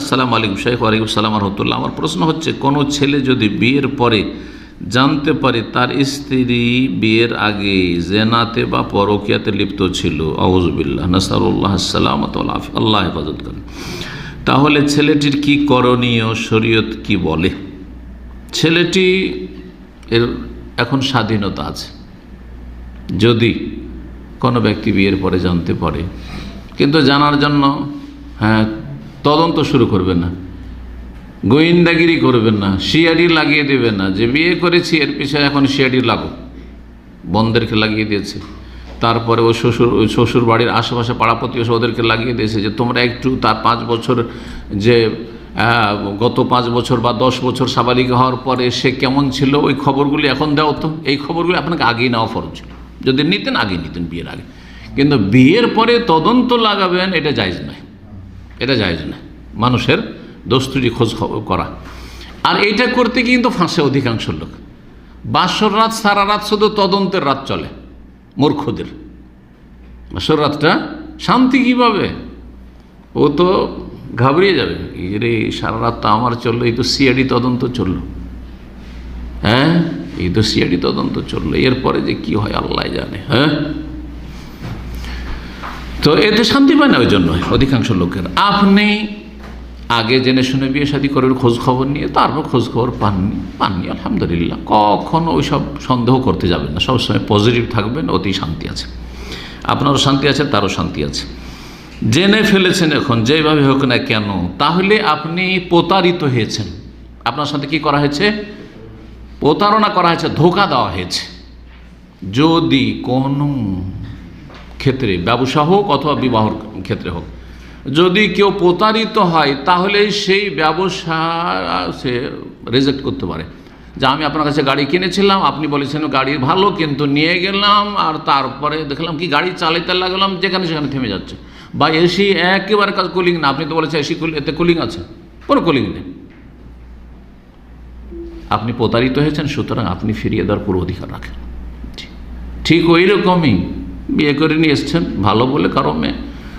আসসালামু আলাইকুম শেখ ওয়ালাইকুম সালাম রহমতুল্লাহ। আমার প্রশ্ন হচ্ছে, কোনো ছেলে যদি বিয়ের পরে জানতে পারে তার স্ত্রী বিয়ের আগে জেনাতে বা পরকিয়াতে লিপ্ত ছিল আউজবিল্লাহ নাসারুল্লাহ সালামত আল্লাহ হেফাজত করেন। তাহলে ছেলেটির কি করণীয়? শরীয়ত কি বলে? ছেলেটি এর এখন স্বাধীনতা আছে। যদি কোনো ব্যক্তি বিয়ের পরে জানতে পারে, কিন্তু জানার জন্য হ্যাঁ তদন্ত শুরু করবেন না। গোয়েন্দাগিরি করবেন না। সিআইডি লাগিয়ে দেবেন না। যে বিয়ে করেছি, এর পিছনে এখন সিআইডি লাগো বন্ধেরকে লাগিয়ে দিয়েছে। তারপরে ও শ্বশুর, ওই শ্বশুর বাড়ির আশেপাশে পাড়া প্রতিবেশী ওদেরকে লাগিয়ে দিয়েছে যে তোমরা একটু তার পাঁচ বছর যে গত পাঁচ বছর বা দশ বছর সাবালিক হওয়ার পরে সে কেমন ছিল, ওই খবরগুলি এখন দাও তো। এই খবরগুলি আপনাকে আগেই নেওয়া ফরজ ছিল। যদি নিতেন, আগেই নিতেন, বিয়ের আগে। কিন্তু বিয়ের পরে তদন্ত লাগাবেন, এটা জায়জ নয়। এটা জায়জ না। মানুষের দোস্তুরি খোঁজ খবর করা। আর এইটা করতে গিয়ে কিন্তু ফাঁসে অধিকাংশ লোক। বাসর রাত, সারা রাত শুধু তদন্তের রাত চলে, মূর্খদের। বাসর রাতটা শান্তি কীভাবে? ও তো ঘাবড়িয়ে যাবে। রে সারা রাত তো আমার চলল, এই তো সিআইডি তদন্ত চলল। হ্যাঁ এই তো সিআইডি তদন্ত চলল। এরপরে যে কি হয়, আল্লাহ জানে। হ্যাঁ? তো এতে শান্তি পায় না ওই জন্য অধিকাংশ লোকের। আপনি আগে জেনে শুনে বিয়ে শাদী করার খোঁজ খবর নিয়ে তারপর খোঁজ খবর পাননি পাননি, আলহামদুলিল্লাহ। কখনো ওই সব সন্দেহ করতে যাবেন না। সবসময় পজিটিভ থাকবেন, অতি শান্তি আছে। আপনারও শান্তি আছে, তারও শান্তি আছে। জেনে ফেলেছেন এখন, যেভাবে হোক না কেন, তাহলে আপনি প্রতারিত হয়েছেন। আপনার সাথে কি করা হয়েছে? প্রতারণা করা হয়েছে, ধোকা দেওয়া হয়েছে। যদি কোনো ক্ষেত্রে, ব্যবসা হোক অথবা বিবাহর ক্ষেত্রে হোক। যদি কেউ প্রতারিত হয়, তাহলে সেই ব্যবসা সে রেজেক্ট করতে পারে। যে আমি আপনার কাছে গাড়ি কিনেছিলাম, আপনি বলেছেন গাড়ির ভালো, কিন্তু নিয়ে গেলাম আর তারপরে দেখলাম কি গাড়ি চালাইতে লাগলাম, যেখানে সেখানে থেমে যাচ্ছে। বা এসি একেবারে কাজ কুলিং না, আপনি তো বলেছেন এসি কুল এতে কুলিং আছে। কোনো কুলিং নেই। আপনি প্রতারিত হয়েছেন, সুতরাং আপনি ফিরিয়ে দেওয়ার পুরো অধিকার রাখেন ঠিক ওই রকমই। বিয়ে করে নিয়ে এসছেন, ভালো বলে কারও মেয়ে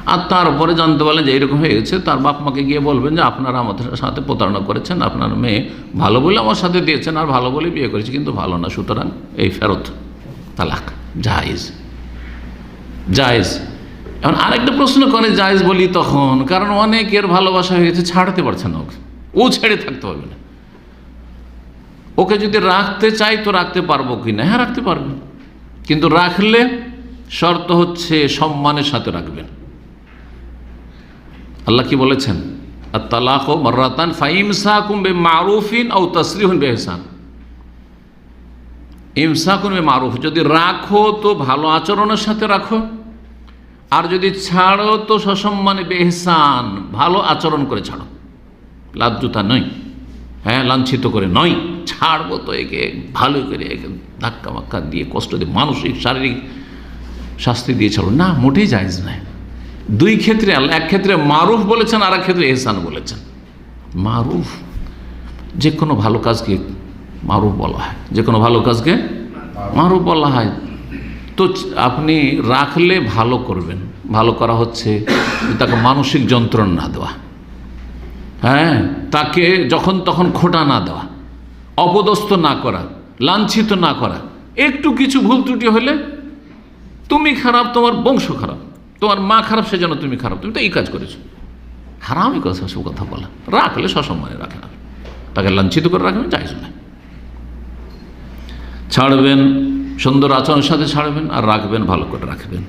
আর তারপরে জানতে পারলেন যে এইরকম হয়ে গেছে, তার বাপ মাকে গিয়ে বলবেন যে আপনারা আমাদের সাথে প্রতারণা করেছেন, আপনার মেয়ে ভালো বলে আমার সাথে দিয়েছেন, আর ভালো বলে বিয়ে করেছে, কিন্তু ভালো না, সুতরাং এই ফেরত, তালাক, জায়েজ। জায়েজ। এখন আরেকটা প্রশ্ন করে, জায়েজ বলি তখন, কারণ অনেকের ভালোবাসা হয়ে গেছে, ছাড়তে পারছে না ওকে। ও ছেড়ে থাকতে পারবে না। ওকে যদি রাখতে চাই, তো রাখতে পারব কি না? হ্যাঁ রাখতে পারবে। কিন্তু রাখলে শর্ত হচ্ছে সম্মানের সাথে রাখবেন। আল্লাহ কি বলেছেন? আর তালাক ও মর্রাতান কুম্বে মারুফিন ও তসরিহন বেহসান ইমসাকুন বে মারুফ যদি রাখো তো ভালো আচরণের সাথে রাখো, আর যদি ছাড়ো তো সসম্মানে বেহসান ভালো আচরণ করে ছাড়ো। লাজ্জুতা নয়। হ্যাঁ লাঞ্ছিত করে নয়। ছাড়বো তো একে, ভালো করে একে ধাক্কা মাক্কা দিয়ে কষ্ট দিয়ে মানসিক, শারীরিক শাস্তি দিয়ে ছাড়ো না, মোটেই জায়জ নয়। দুই ক্ষেত্রে এক ক্ষেত্রে মারুফ বলেছেন আর এক ক্ষেত্রে এহসান বলেছেন। মারুফ, যে কোনো ভালো কাজকে মারুফ বলা হয়। যে কোনো ভালো কাজকে মারুফ বলা হয়। তো আপনি রাখলে ভালো করবেন। ভালো করা হচ্ছে তাকে মানসিক যন্ত্রণা না দেওয়া। হ্যাঁ তাকে যখন তখন খোটা না দেওয়া। অপদস্থ না করা, লাঞ্ছিত না করা। একটু কিছু ভুল ত্রুটি হলে তুমি খারাপ, তোমার বংশ খারাপ, তোমার মা খারাপ, সেজন্য তুমি খারাপ, তুমি তো এই কাজ করেছ। হারামই কথা সব কথা বলা। রাখলে সসম্মানে রাখেন আপনি তাকে লাঞ্ছিত করে রাখবেন চাইছ না ছাড়বেন, সুন্দর আচরণের সাথে ছাড়বেন আর রাখবেন, ভালো করে রাখবেন।